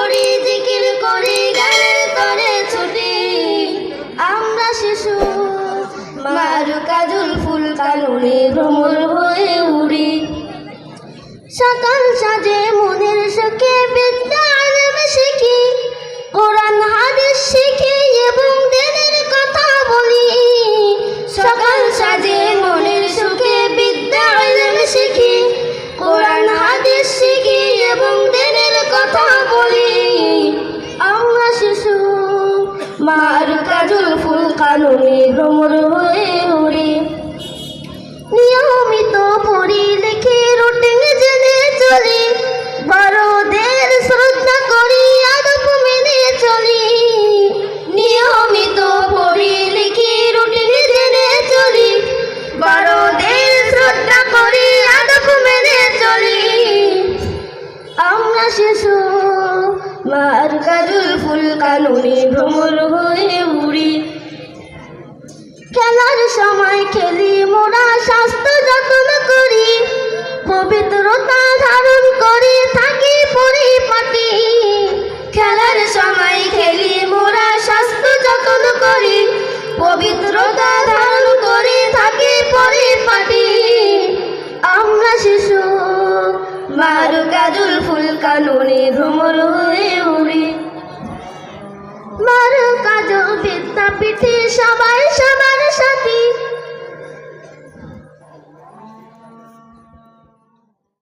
পড়ি জিকির করি, গানের তরে ছুটি। আমরা শিশু, মার কাজল, ফুল কানুনে ভ্রমর হয়ে উড়ি। সকাল সাজে মনের সুখে বিদ্যা শিখি কোরআন, হাদিস শিখি এবং দিনের কথা বলি। সকাল সাজে মনের সুখে বিদ্যা শিখি কোরআন, হাদিস শিখি এবং বলি। শিশু, মার কাজল ফুল কাননে ভ্রমর নিয়মিত পড়ি লিখে রুটিন জেনে চলি। বড়দের শ্রদ্ধা করি, আদব মেনে চলি। নিয়মিত পড়ি লিখি রুটিন জেনে চলি। বড়দের শ্রদ্ধা করি, আদব মেনে চলি। আমরা শিশু মার কাজল ফুল কানুনি ভ্রমর হয়ে উড়ি। খেলার সময় খেলি মোরা স্বাস্থ্য যত্ন করি। পবিত্রতা ধারণ করি থাকি পরিপাটি। খেলার সময় খেলি মোরা স্বাস্থ্য যত্ন করি। পবিত্রতা ধারণ করি থাকি পরিপাটি। আমরা শিশু, মারু কাজুল ফুল কানুনি ভ্রমর মারু